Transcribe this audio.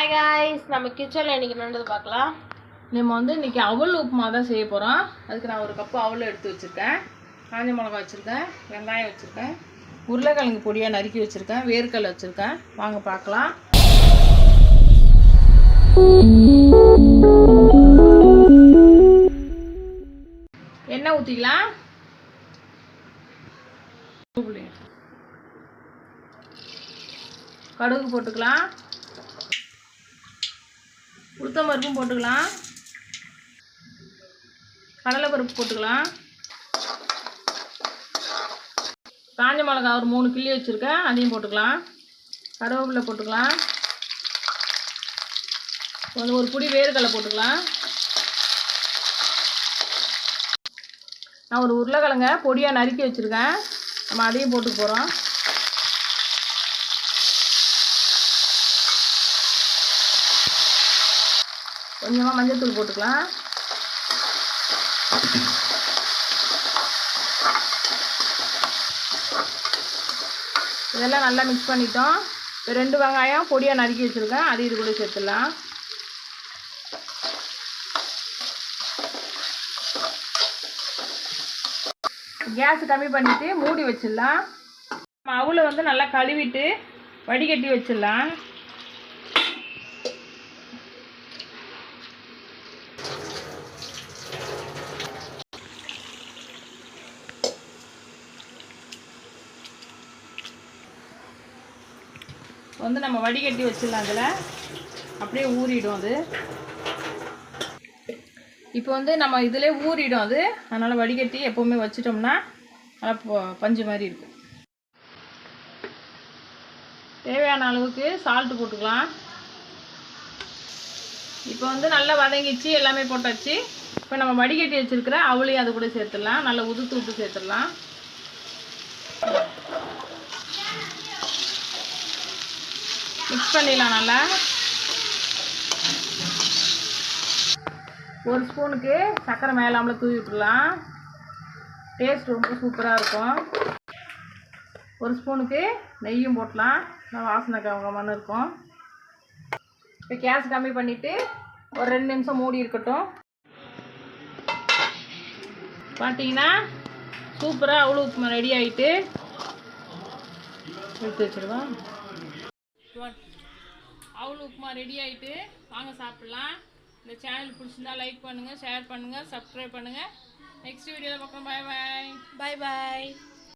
Hi guys நம்ம கிச்சனில் இன்றைக்கி என்னது பார்க்கலாம். நம்ம வந்து இன்னைக்கு அவல் உப்புமா தான் செய்ய போகிறோம் அதுக்கு நான் ஒரு கப்பு அவல் எடுத்து வச்சுருக்கேன். காஞ்ச மிளகா வச்சுருக்கேன் வெங்காயம் வச்சுருக்கேன் உருளைக்கிழங்கு பொடியாக நறுக்கி வச்சுருக்கேன் வேர்க்கடலை வச்சுருக்கேன். வாங்க பார்க்கலாம். எண்ணெய் ஊற்றிக்கலாம் கடுகு போட்டுக்கலாம். உளுத்தம் பருப்பும் போட்டுக்கலாம். கடலை பருப்பு போட்டுக்கலாம். காஞ்ச மிளகா ஒரு மூணு கிள்ளி வச்சுருக்கேன். அதையும் போட்டுக்கலாம். கருவேப்பிலை போட்டுக்கலாம். கொஞ்சம் ஒரு புடி வேர்க்கடலை போட்டுக்கலாம். நான் ஒரு உருளைக்கிழங்க பொடியாக நறுக்கி வச்சுருக்கேன். நம்ம அதையும் போட்டு போகிறோம் கொஞ்சமாக மஞ்சள்தூள் போட்டுக்கலாம். இதெல்லாம் நல்லா மிக்ஸ் பண்ணிட்டோம். இப்போ ரெண்டு வெங்காயம் பொடியாக நறுக்கி வச்சுருக்கேன். அது இது கூட சேர்த்துடலாம். கேஸ் கம்மி பண்ணிவிட்டு மூடி வச்சிடலாம். அவளை வந்து நல்லா கழுவிட்டு வடிகட்டி வச்சிடலாம். வந்து நம்ம வடிகட்டி வச்சிடலாம் அதில் அப்படியே ஊறிடும் அது. இப்போ வந்து நம்ம இதிலே ஊறிடும் அது. அதனால் வடிகட்டி எப்போவுமே வச்சிட்டோம்னா நல்லா ப- பஞ்சு மாதிரி இருக்கும். தேவையான அளவுக்கு சால்ட்டு போட்டுக்கலாம். இப்போ வந்து நல்லா வதங்கிச்சு எல்லாமே போட்டாச்சு. இப்போ நம்ம வடிகட்டி வச்சிருக்கிற அவளையும் அது கூட சேர்த்துடலாம். நல்லா உதுத்து விட்டு சேர்த்துடலாம். மிக்ஸ் பண்ணிடலாம் நல்லா. ஒரு ஸ்பூனுக்கு சர்க்கரை மேலாமல் தூவி விட்டுடலாம். டேஸ்ட் ரொம்ப சூப்பராக இருக்கும். ஒரு ஸ்பூனுக்கு நெய்யும் போட்டலாம் நல்லா வாசனை கவனமான இருக்கும். இப்போ கேஸ் கம்மி பண்ணிவிட்டு ஒரு ரெண்டு நிமிஷம் மூடி இருக்கட்டும். பார்த்தீங்கன்னா சூப்பராக அவ்வளோ ரெடி ஆகிட்டு எடுத்து வச்சுருவோம் அவ்வளோ உப்புமா ரெடி ஆகிட்டு வாங்க சாப்பிட்லாம். இந்த சேனல் பிடிச்சிருந்தா லைக் பண்ணுங்கள் ஷேர் பண்ணுங்கள் சப்ஸ்கிரைப் பண்ணுங்கள் நெக்ஸ்ட் வீடியோவில் பார்க்கலாம். பாய் பாய் பாய் பாய்